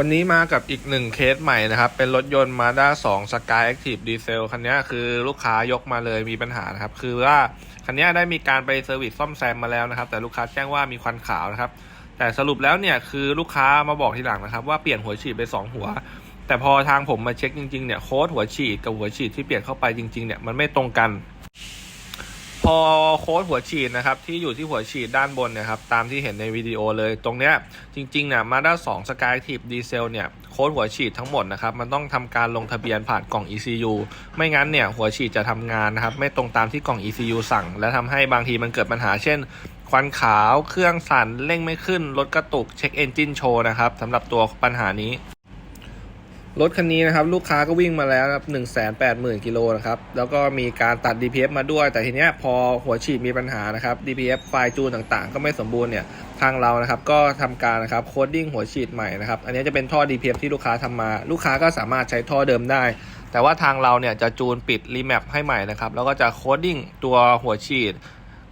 วันนี้มากับอีกหนึ่งเคสใหม่นะครับ เป็นรถยนต์ Mazda 2 Sky Active Diesel คันนี้คือลูกค้ายกมาเลยมีปัญหานะครับ คือว่าคันนี้ได้มีการไปเซอร์วิสซ่อมแซมมาแล้วนะครับ แต่ลูกค้าแจ้งว่ามีควันขาวนะครับ แต่สรุปแล้วเนี่ยคือลูกค้ามาบอกทีหลังนะครับ ว่าเปลี่ยนหัวฉีดไป 2 หัว แต่พอทางผมมาเช็คจริงๆเนี่ยโค้ดหัวฉีดกับหัวฉีดที่เปลี่ยนเข้าไปจริงๆเนี่ยมันไม่ตรงกัน อโค้ดหัวฉีดนะครับที่อยู่ที่หัวฉีดด้านบนนี่ยครับตามที่เห็นในวิดีโอเลยตรงเนี้ยจริงๆเนี่ยมาด้า2 Sky Active Diesel เนี่ยโค้ดหัวฉีดทั้งหมดนะครับมันต้องทำการลงทะเบียนผ่านกล่อง ECU ไม่งั้นเนี่ยหัวฉีดจะทำงานนะครับไม่ตรงตามที่กล่อง ECU สั่ง และทำให้บางทีมันเกิดปัญหาเช่น ควันขาวเครื่องสั่นเร่งไม่ขึ้นรถกระตุกเช็คเอนจินโชว์นะครับสำหรับตัวปัญหานี้ รถคันนี้นะครับลูกค้าก็วิ่งมาแล้วครับหนึ่งแสนแปดหมื่นกิโลนะครับแล้วก็มีการตัด DPF มาด้วย แต่ทีเนี้ยพอหัวฉีดมีปัญหานะครับ DPF ไฟล์จูนต่างๆ ก็ไม่สมบูรณ์เนี่ยทางเรานะครับก็ทำการนะครับโคดดิ้งหัวฉีดใหม่นะครับอันนี้จะเป็นท่อ DPF ที่ลูกค้าทำมา ลูกค้าก็สามารถใช้ท่อเดิมได้ แต่ว่าทางเราเนี่ยจะจูนปิดรีแมปให้ใหม่นะครับแล้วก็จะโคดดิ้งตัวหัวฉีด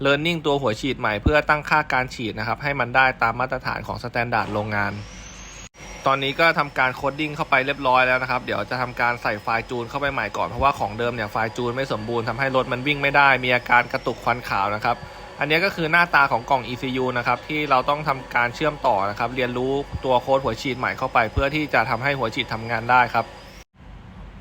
Learning ตัวหัวฉีดใหม่เพื่อตั้งค่าการฉีดนะครับให้มันได้ตามมาตรฐานของสแตนดาร์ดโรงงาน ตอนนี้ก็ทำการโคดดิ้งเข้าไปเรียบร้อยแล้วนะครับ เดี๋ยวจะทำการใส่ไฟล์จูนเข้าไปใหม่ก่อน เพราะว่าของเดิมเนี่ยไฟล์จูนไม่สมบูรณ์ทำให้รถมันวิ่งไม่ได้ มีอาการกระตุกควันขาวนะครับ อันนี้ก็คือหน้าตาของกล่อง ECU นะครับที่เราต้องทำการเชื่อมต่อนะครับ เรียนรู้ตัวโค้ดหัวฉีดใหม่เข้าไป เพื่อที่จะทำให้หัวฉีดทำงานได้ครับ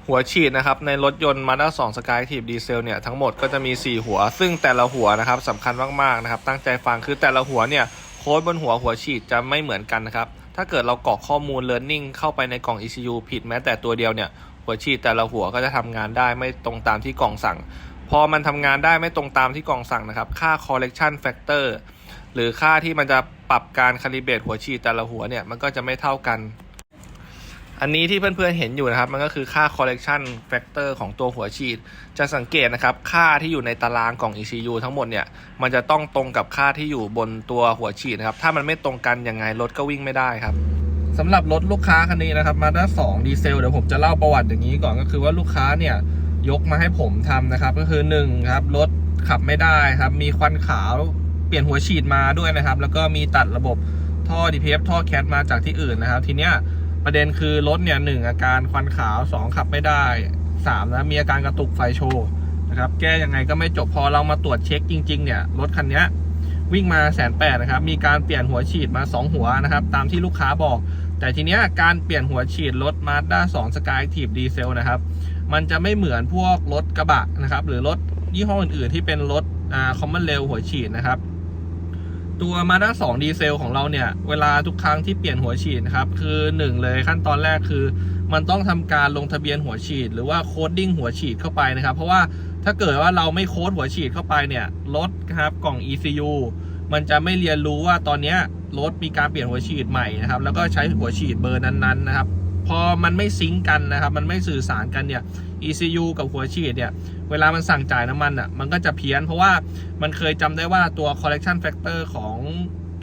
หัวฉีดนะครับในรถยนต์ Mazda 2 Skyactiv Diesel เนี่ยทั้งหมดก็จะมี 4 หัว ซึ่งแต่ละหัวนะครับสำคัญมากๆนะครับตั้งใจฟังคือแต่ละหัวเนี่ยโค้ดบนหัวหัวฉีดจะไม่เหมือนกันนะครับ ถ้าเกิดเรากรอกข้อมูล learning เข้าไปในกล่อง ECU ผิดแม้แต่ตัวเดียวเนี่ย หัวฉีดแต่ละหัวก็จะทำงานได้ไม่ตรงตามที่กล่องสั่ง พอมันทำงานได้ไม่ตรงตามที่กล่องสั่งนะครับ ค่า correction factor หรือค่าที่มันจะปรับการคาลิเบตหัวฉีดแต่ละหัวเนี่ย มันก็จะไม่เท่ากัน อันนี้ที่เพื่อนๆเห็นอยู่นะครับ มันก็คือค่า correction factor ของตัวหัวฉีด จะสังเกตนะครับ ค่าที่อยู่ในตารางกล่อง ECU ทั้งหมดเนี่ย มันจะต้องตรงกับค่าที่อยู่บนตัวหัวฉีดนะครับ ถ้ามันไม่ตรงกันยังไงรถก็วิ่งไม่ได้ครับสำหรับรถลูกค้าคันนี้นะครับมาด้า2ดีเซลเดี๋ยวผมจะเล่าประวัติอย่างนี้ก่อนก็คือว่าลูกค้าเนี่ยยกมาให้ผมทำนะครับ ก็คือ1ครับรถขับไม่ได้ครับ มีควันขาวเปลี่ยนหัวฉีดมาด้วยนะครับ แล้วก็มีตัดระบบท่อ DPF ท่อแคทมาจากที่อื่นนะครับ ทีเนี้ย ประเด็นคือรถเนี่ยหนึ่งอาการควันขาว 2 ขับไม่ได้ 3 นะ มีอาการกระตุกไฟโชว์นะครับ แก้ยังไงก็ไม่จบพอเรามาตรวจเช็คจริง ๆ เนี่ย รถคันนี้วิ่งมาแสนแปดนะครับ มีการเปลี่ยนหัวฉีดมา 2 หัวนะครับ ตามที่ลูกค้าบอก แต่ทีเนี้ยการเปลี่ยนหัวฉีดรถ Mazda 2 Sky Active Diesel นะครับ มันจะไม่เหมือนพวกรถกระบะนะครับ หรือรถยี่ห้ออื่นๆที่เป็นรถอ่า Common Rail หัวฉีดนะครับ ตัว Mazda 2 ดีเซลของเราเนี่ย เวลาทุกครั้งที่เปลี่ยนหัวฉีดครับ คือ 1 เลยขั้นตอนแรกคือ มันต้องทำการลงทะเบียนหัวฉีด หรือว่าโคดดิ้งหัวฉีดเข้าไปนะครับ เพราะว่าถ้าเกิดว่าเราไม่โค้ดหัวฉีดเข้าไปเนี่ยรถครับกล่อง ECU มันจะไม่เรียนรู้ว่าตอนนี้รถมีการเปลี่ยนหัวฉีดใหม่นะครับ แล้วก็ใช้หัวฉีดเบอร์นั้นๆนะครับ พอมันไม่ซิงกันนะครับ มันไม่สื่อสารกันเนี่ย ECU กับหัวฉีดเนี่ย เวลามันสั่งจ่ายน้ำมันอะมันก็จะเพี้ยน เพราะว่ามันเคยจำได้ว่าตัว correction factor ของ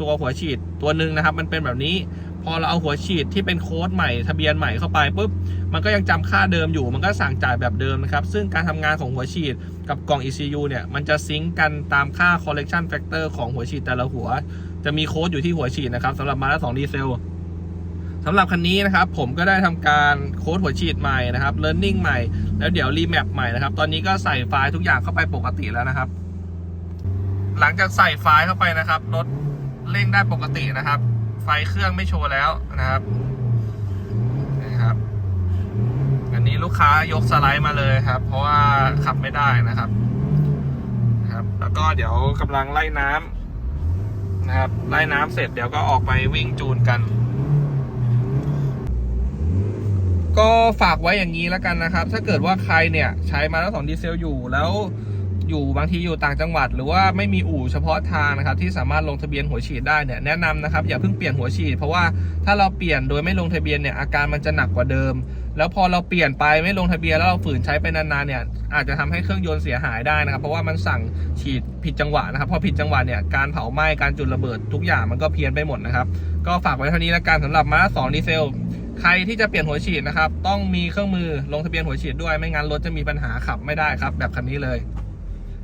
ตัวหัวฉีดตัวหนึ่งนะครับ มันเป็นแบบนี้ พอเราเอาหัวฉีดที่เป็นโค้ดใหม่ทะเบียนใหม่เข้าไปปุ๊บมันก็ยังจำค่าเดิมอยู่ มันก็สั่งจ่ายแบบเดิมนะครับ ซึ่งการทำงานของหัวฉีดกับกล่อง ECU เนี่ย มันจะซิงก์กันตามค่า correction factor ของหัวฉีดแต่ละหัว จะมีโค้ดอยู่ที่หัวฉีดนะครับสำหรับมาแล้ว2ดีเซล สำหรับคันนี้นะครับผมก็ได้ทำการโค้ดหัวฉีดใหม่นะครับ learning ใหม่ แล้วเดี๋ยวรีแมปใหม่นะครับตอนนี้ก็ใส่ไฟล์ทุกอย่างเข้าไปปกติแล้วนะครับ หลังจากใส่ไฟล์เข้าไปนะครับรถเร่งได้ปกตินะครับ ไฟเครื่องไม่โชว์แล้วนะครับนะครับ อันนี้ลูกค้ายกสไลด์มาเลยครับ เพราะว่าขับไม่ได้นะครับนะครับ แล้วก็เดี๋ยวกำลังไล่น้ำนะครับไล่น้ำเสร็จเดี๋ยวก็ออกไปวิ่งจูนกัน ก็ฝากไว้อย่างนี้แล้วกันนะครับ ถ้าเกิดว่าใครเนี่ยใช้มาแล้วสองดีเซลอยู่แล้วอยู่บางทีอยู่ต่างจังหวัด หรือว่าไม่มีอู่เฉพาะทางนะครับที่สามารถลงทะเบียนหัวฉีดได้เนี่ยแนะนำนะครับอย่าเพิ่งเปลี่ยนหัวฉีด เพราะว่าถ้าเราเปลี่ยนโดยไม่ลงทะเบียนเนี่ยอาการมันจะหนักกว่าเดิม แล้วพอเราเปลี่ยนไปไม่ลงทะเบียนแล้วเราฝืนใช้ไปนานๆเนี่ยอาจจะทำให้เครื่องยนต์เสียหายได้นะครับ เพราะว่ามันสั่งฉีดผิดจังหวะนะครับพอผิดจังหวะเนี่ยการเผาไหม้การจุดระเบิดทุกอย่างมันก็เพี้ยนไปหมดนะครับก็ฝากไว้เท่านี้แล้วกันสำหรับมาสองดีเซล ใครที่จะเปลี่ยนหัวฉีดนะครับ ต้องมีเครื่องมือลงทะเบียนหัวฉีดด้วยไม่งั้นรถจะมีปัญหาขับไม่ได้ครับ แบบคันนี้เลย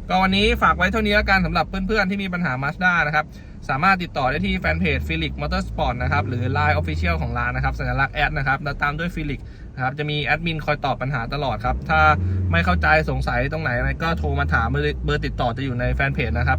ก็วันนี้ฝากไว้เท่านี้แล้วกันสำหรับเพื่อนๆที่มีปัญหา Mazda นะครับ สามารถติดต่อได้ที่แฟนเพจ Felix Motorsport นะครับ หรือ Line Official ของร้านนะครับ สัญลักษณ์แอดนะครับแล้วตามด้วย Felix นะครับจะมีแอดมินคอยตอบปัญหาตลอดครับ ถ้าไม่เข้าใจสงสัยตรงไหนอะไรก็โทรมาถามเบอร์เบอร์ติดต่อจะอยู่ในแฟนเพจนะครับ